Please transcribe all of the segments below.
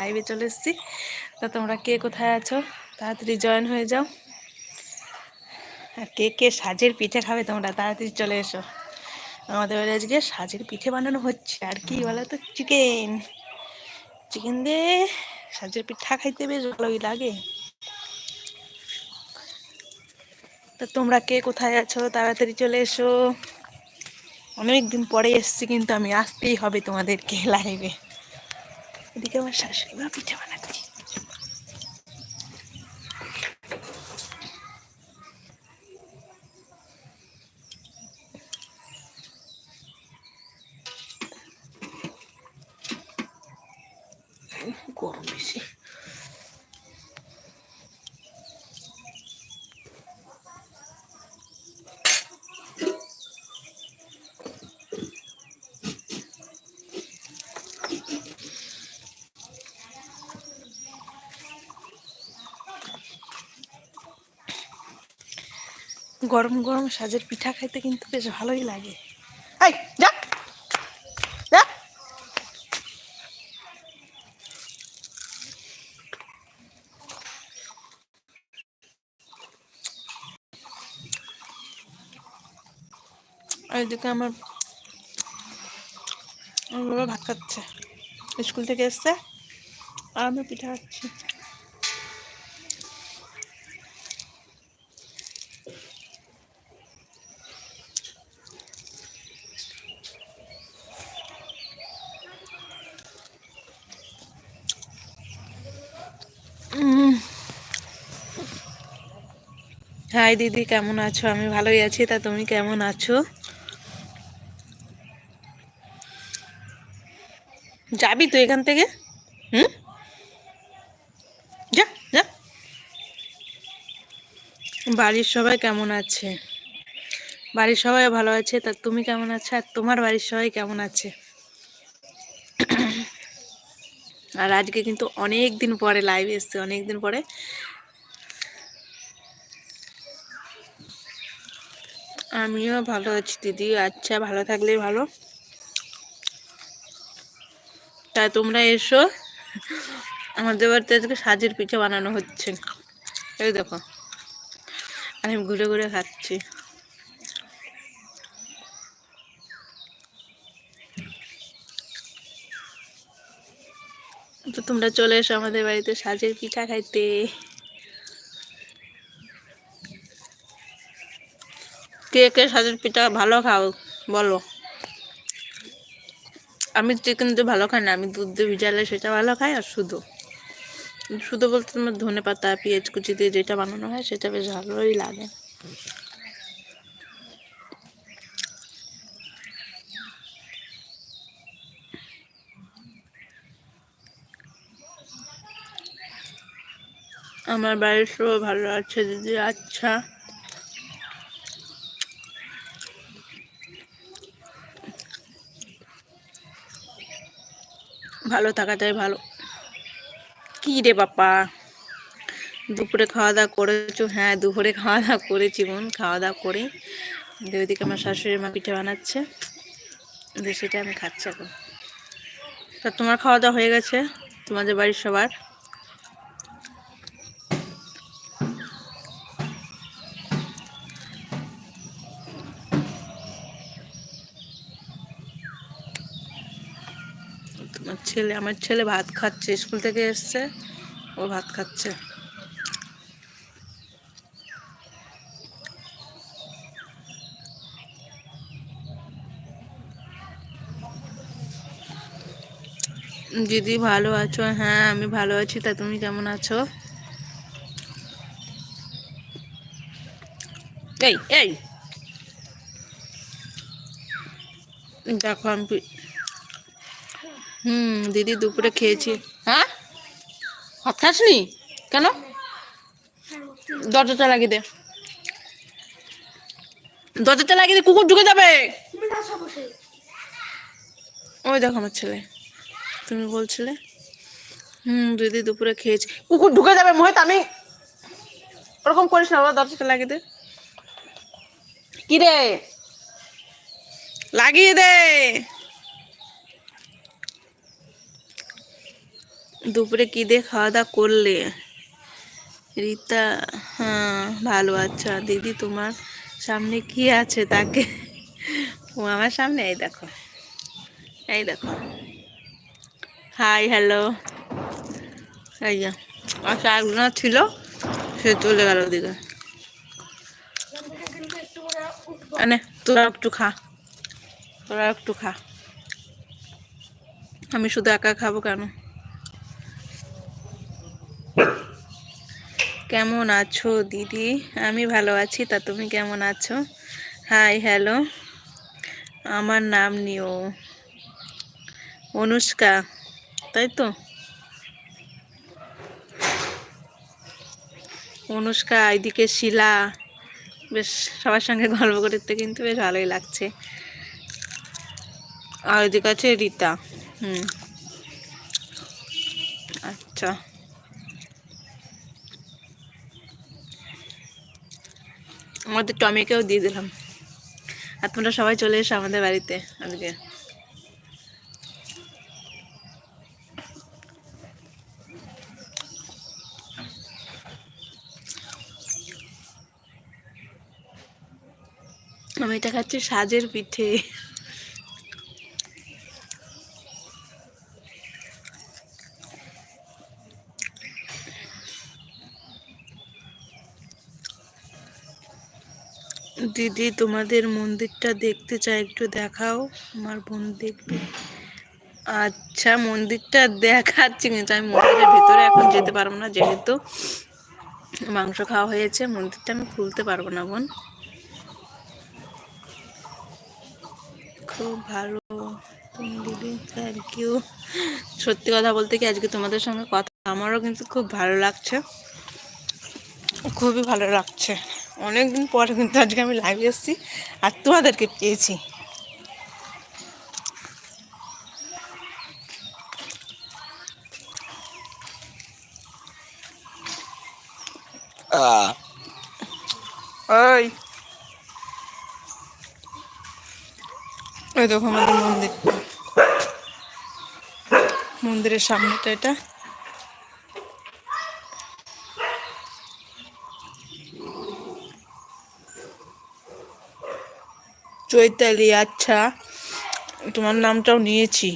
লাইভে চলে এসেছি। তা তোমরা কে কোথায় আছো? তাড়াতাড়ি জয়েন হয়ে যাও। আর কে কে সাজের পিঠে খাবে তোমরা তাড়াতাড়ি চলে এসো। আমাদের বাড়ি আজকে সাজের পিঠে বানানো হচ্ছে। আর কি বলো তো চিকেন চিকেন দিয়ে সাজের পিঠা খাইতে বেশ ভালোই লাগে। তো তোমরা কে কোথায় আছো? তাড়াতাড়ি চলে এসো। অনেক দিন পরে এসছি, কিন্তু আমি আসতেই হবে তোমাদেরকে লাইভে এদিকে আমার শাশুড়ি মা পিঠে বানাচ্ছি। গরম বেশি। গরম গরম সাজের পিঠা খাইতে কিন্তু বেশ ভালোই লাগে। যা। যা। ওইদিকে আমার আমার বাবা ভাত খাচ্ছে। স্কুল থেকে এসছে। আর আমি পিঠা খাচ্ছি। হাই দিদি, কেমন আছো? আমি ভালোই আছি, তা তুমি কেমন আছো? যাবি তো এখান থেকে? হুম? যা যা। বাড়ির সবাই কেমন আছে? বাড়ির সবাই ভালো আছে, তা তুমি কেমন আছো? আর তোমার বাড়ির সবাই কেমন আছে? আর আজকে কিন্তু অনেক দিন পরে লাইভ এসছে, অনেক দিন পরে আমিও ভালো আছি, দিদি। আচ্ছা ভালো থাকলেই ভালো। তা তোমরা এসো। আমাদের বাড়িতে আজকে সাজের পিঠে বানানো হচ্ছে। এই দেখো। আমি ঘুরে ঘুরে খাচ্ছি। তো তোমরা চলে এসো আমাদের বাড়িতে সাজের পিঠা খাইতে। কে কে সাজের পিঠা ভালো খাও, বলো। আমি দিয়ে ভালো খাই না, আমি দুধ দিয়ে ভিজালে সেটা ভালো খাই আর শুধু। শুধু বলতে তোমার ধনে পাতা, পেঁয়াজ কুচি দিয়ে যেটা বানানো হয় সেটা বেশ ভালোই লাগে। আমার বাড়ির সবাই ভালো আছে, দিদি আচ্ছা। ভালো থাকাটাই ভালো। কি রে বাপা? দুপুরে খাওয়া দাওয়া করেছ? হ্যাঁ দুপুরে খাওয়া দাওয়া করেছি বোন খাওয়া দাওয়া করে ওইদিকে আমার শাশুড়ি মা পিঠে বানাচ্ছে। সেটা আমি খাচ্ছি এখন। তা তোমার খাওয়া দাওয়া হয়ে গেছে? তোমাদের বাড়ির সবার তোমার ছেলে, আমার ছেলে ভাত খাচ্ছে, স্কুল থেকে এসছে, ও ভাত খাচ্ছে। দিদি ভালো আছো? হ্যাঁ আমি ভালো আছি। তা তুমি কেমন আছো? এই এই। দেখো, আমি হুম, দিদি দুপুরে খেয়েছি। হ্যাঁ? ভাত খাসনি? কেন? দরজাটা লাগিয়ে দে। দরজাটা লাগিয়ে দে, কুকুর ঢুকে যাবে। ওই দেখো আমার ছেলে। তুমি বলছিলে? হুম, দিদি দুপুরে খেয়েছি। কুকুর ঢুকে যাবে, মোহিত, আমি ওরকম করিস না, বাবা, দরজাটা লাগিয়ে দে। কি রে? লাগিয়ে দে। দুপুরে কি দিয়ে খাওয়া দাওয়া করলে? রীতা হ্যাঁ ভালো আচ্ছা দিদি, তোমার সামনে কি আছে তাকে? ও আমার সামনে, এই দেখো। এই দেখো। হাই হ্যালো এই আচ্ছা ছিল, সে চলে গেল ওদিকে। আনে, তোরা একটু খা। তোরা একটু খা। আমি শুধু একা খাব কেন? কেমন আছো দিদি? আমি ভালো আছি, তা তুমি কেমন আছো? হাই হ্যালো আমার নাম নিও, অনুষ্কা, তাই তো? অনুষ্কা, এদিকে শিলা, বেশ সবার সঙ্গে গল্প করতে কিন্তু বেশ ভালোই লাগছে। আর এদিকে আছে রীতা, হুম। আচ্ছা। আমাদের টমিকেও দিয়ে দিলাম। আর তোমরা সবাই চলে এসো আমাদের বাড়িতে আজকে। আমি এটা খাচ্ছি সাজের পিঠে। দিদি, তোমাদের মন্দিরটা দেখতে চাই, একটু দেখাও। আমার বোন দেখবে। আচ্ছা মন্দিরটা দেখাচ্ছি। কিন্তু আমি মন্দিরের ভিতরে এখন যেতে পারব না, যেহেতু মাংস খাওয়া হয়েছে, মন্দিরটা আমি খুলতে পারব না, বোন। খুব ভালো। তুমি দিদি থ্যাংক ইউ সত্যি কথা বলতে কি, আজকে তোমাদের সঙ্গে কথা, আমারও কিন্তু খুব ভালো লাগছে। খুবই ভালো লাগছে। অনেকদিন পরে কিন্তু আজকে আমি লাইভে এসেছি। আর তোমাদেরকে পেয়েছি। ওই। ওই দেখো আমাদের মন্দির। মন্দিরের সামনেটা এটা। চৈতালি আচ্ছা। তোমার নামটাও নিয়েছি।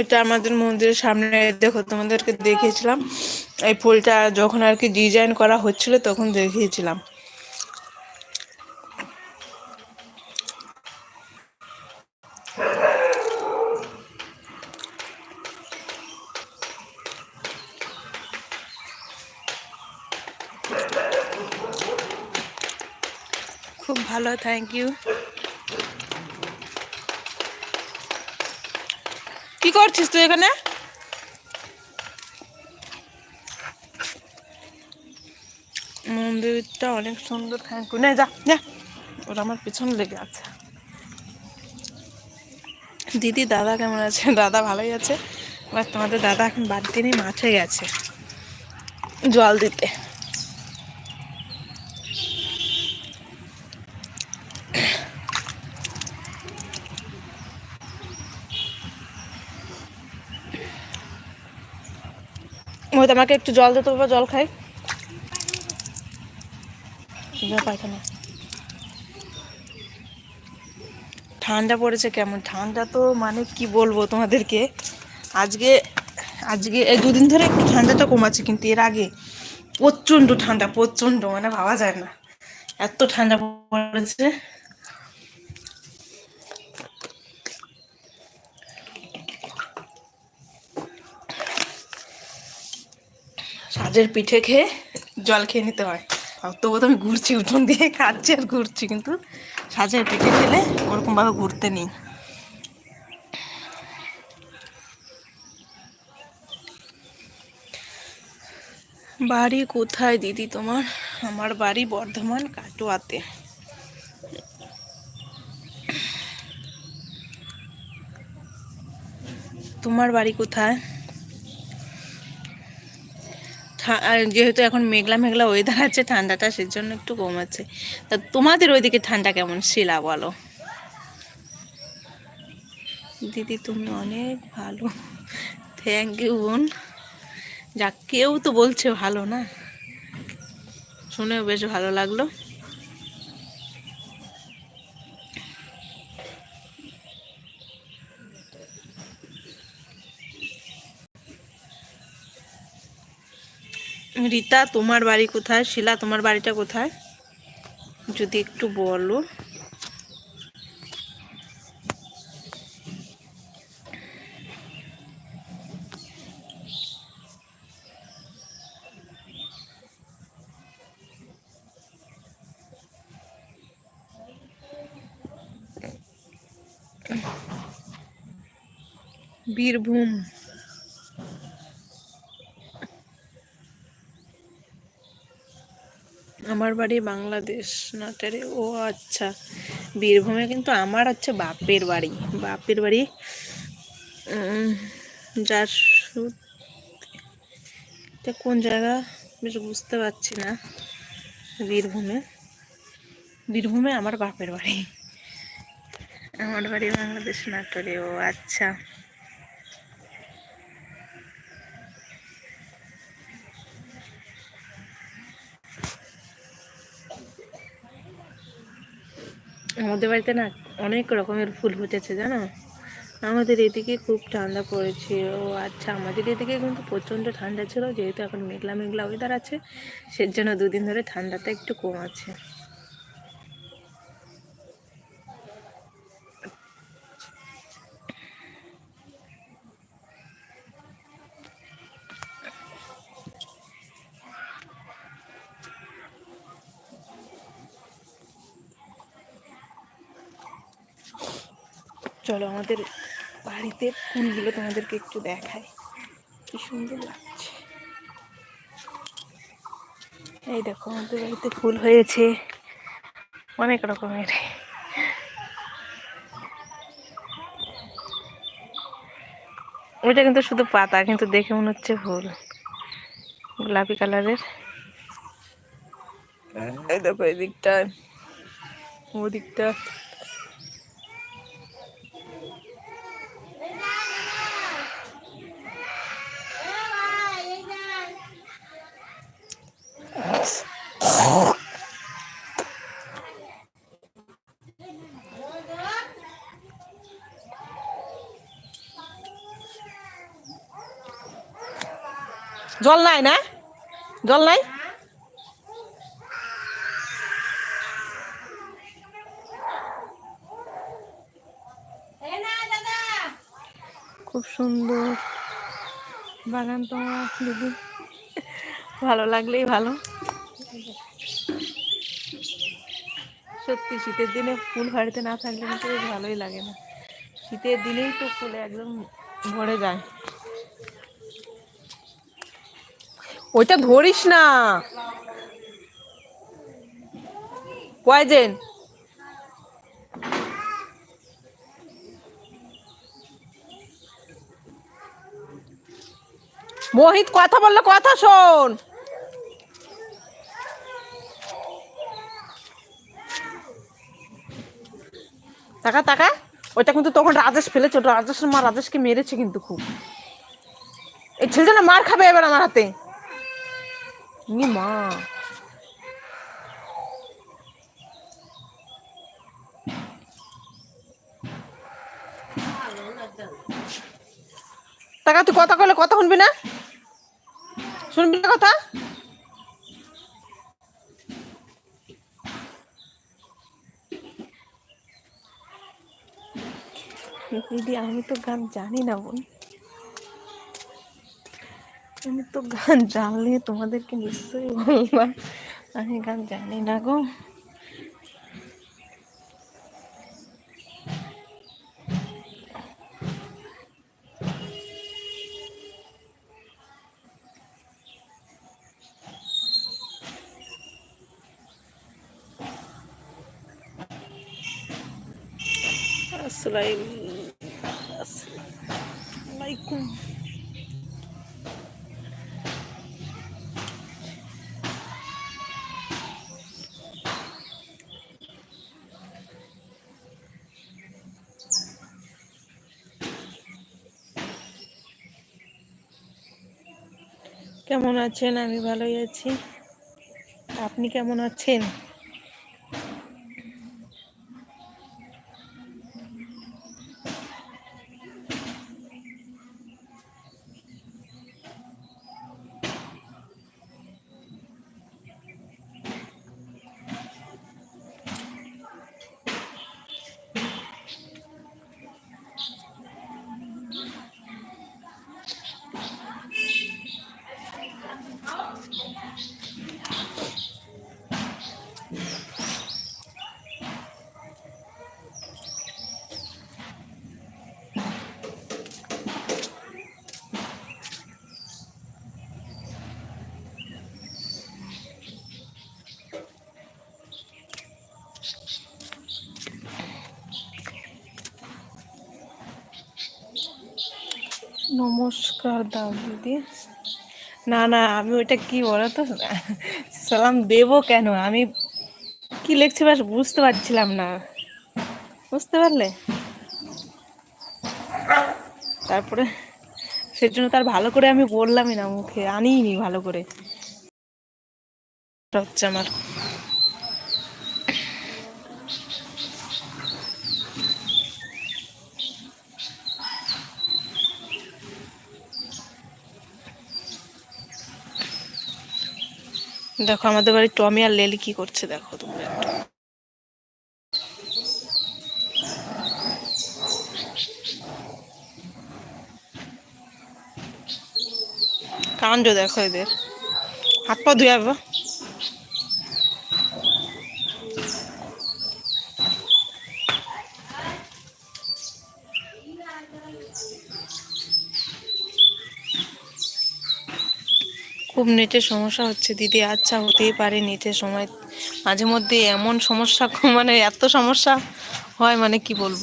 এটা আমাদের মন্দিরের সামনে, দেখো তোমাদেরকে দেখিয়েছিলাম। এই ফুলটা যখন আর কি ডিজাইন করা হচ্ছিল তখন দেখিয়েছিলাম খুব ভালো থ্যাংক ইউ কি করছিস তুই এখানে? মন্দিরটা অনেক সুন্দর থ্যাংক ইউ নে, যা যা ওরা আমার পিছন লেগে আছে। দিদি, দাদা কেমন আছে? দাদা ভালোই আছে। এবার তোমাদের দাদা এখন বাড়িতে নিয়ে মাঠে গেছে। জল দিতে। ওই আমাকে একটু জল দিতে বাবা জল খাই। পায়খানা। ঠান্ডা পড়েছে কেমন? ঠান্ডা তো মানে কি বলব তোমাদেরকে? আজকে আজকে এই দুদিন ধরে একটু ঠান্ডাটা কমাচ্ছে কিন্তু এর আগে প্রচণ্ড ঠান্ডা প্রচণ্ড মানে ভাবা যায় না। এত ঠান্ডা পড়েছে। সাজের পিঠে খেয়ে জল খেয়ে নিতে হয়। তবু তো আমি ঘুরছি, উঠোন দিয়ে খাচ্ছি আর ঘুরছি, কিন্তু সাজের পিঠে খেলে ওরকমভাবে ঘুরতে নেই। বাড়ি কোথায় দিদি তোমার? আমার বাড়ি বর্ধমান, কাটোয়াতে। তোমার বাড়ি কোথায়? যেহেতু এখন মেঘলা মেঘলা ওয়েদার আছে, ঠান্ডাটা সেজন্য একটু কম আছে তা তোমাদের ওইদিকে ঠান্ডা কেমন? শিলা বলো। দিদি, তুমি অনেক ভালো। থ্যাংক ইউ বোন। যা কেউ তো বলছে ভালো না। শুনেও বেশ ভালো লাগল। রীতা তোমার বাড়ি কোথায়? শিলা তোমার বাড়িটা কোথায়? যদি একটু বলো। বীরভূম। আমার বাড়ি বাংলাদেশ নাটারে। ও আচ্ছা বীরভূমে কিন্তু আমার হচ্ছে বাপের বাড়ি। বাপের বাড়ি যার কোন জায়গা? বেশ বুঝতে পারছি না। বীরভূমে। বীরভূমে আমার বাপের বাড়ি। আমার বাড়ি বাংলাদেশ নাটোরে। ও আচ্ছা। আমাদের বাড়িতে না অনেক রকমের ফুল ফুটেছে, জানো? আমাদের এদিকে খুব ঠান্ডা পড়েছে। ও আচ্ছা আমাদের এদিকে কিন্তু প্রচণ্ড ঠান্ডা ছিল, যেহেতু এখন মেঘলা মেঘলা ওয়েদার আছে, সেজন্য দুদিন ধরে ঠান্ডাটা একটু কম আছে। চলো আমাদের বাড়িতে ফুলগুলো তোমাদেরকে একটু দেখাই। কি সুন্দর লাগছে। এই দেখো, আমাদের বাড়িতে ফুল হয়েছে। অনেক রকমের। ওইটা কিন্তু শুধু পাতা, কিন্তু দেখে মনে হচ্ছে ফুল। গোলাপি কালারের। এই দেখো, এই দিকটা ওদিকটা জল নাই না? জল নাই? খুব সুন্দর। বাগান তোমার দিদি। ভালো লাগলেই ভালো। সত্যি, শীতের দিনে ফুল বাড়িতে না থাকলে ভালোই লাগে না। শীতের দিনেই তো ফুলে একদম ভরে যায়। ওইটা ধরিস না। কয়জেন? মোহিত, কথা বললে কথা শোন। টাকা টাকা ওইটা কিন্তু তখন রাজেশ ফেলেছে। ওটা রাজেশের মা রাজেশকে মেরেছে কিন্তু খুব। এই ছেলেটা মার খাবে এবার আমার হাতে। মা টাকা তুই কথা কইলে কথা শুনবি না শুনবি না কথা দিদি আমি তো গান জানি না বোন আমি তো গান জানলে তোমাদেরকে নিশ্চয়ই বললাম আমি গান জানি না গো। আসসালামাইকুম কেমন আছেন? আমি ভালোই আছি। আপনি কেমন আছেন? নমস্কার দাও দিদি। না না, আমি ওইটা কি বলো তো? সালাম দেবো কেন? আমি কি লিখছি বাস বুঝতে পারছিলাম না। বুঝতে পারলে? তারপরে সেজন্য তার ভালো করে আমি বললামই না মুখে আনিনি ভালো করে। আমার দেখো, আমাদের বাড়ি টমি আর লেলি কি করছে দেখো তোমরা একটু। দেখো এদের। হাত পা ধুয়ে খুব নেটের সমস্যা হচ্ছে, দিদি। আচ্ছা হতেই পারে নেটের সময়। মাঝে মধ্যে এমন সমস্যা মানে এত সমস্যা হয় মানে কি বলব?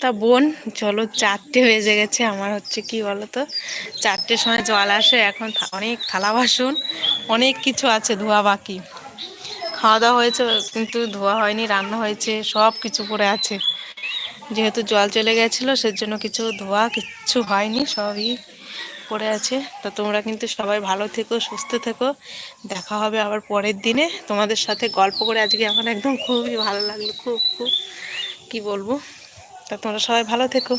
তা বোন, চলো চারটে বেজে গেছে, আমার হচ্ছে কি বলো তো চারটের সময় জল আসে, এখন অনেক থালা বাসন, অনেক কিছু আছে, ধোয়া বাকি। খাওয়া দাওয়া হয়েছে, কিন্তু ধোয়া হয়নি, রান্না হয়েছে সব কিছু পড়ে আছে। যেহেতু জল চলে গেছিল, সেজন্য কিছু ধোয়া, কিচ্ছু হয়নি, সবই পড়ে আছে। তো তোমরা কিন্তু সবাই ভালো থেকো, সুস্থ থেকো। দেখা হবে আবার পরের দিনে। তোমাদের সাথে গল্প করে আজকে আমার একদম খুবই ভালো লাগল, খুব খুব। কি বলব? তা তোমরা সবাই ভালো থেকো।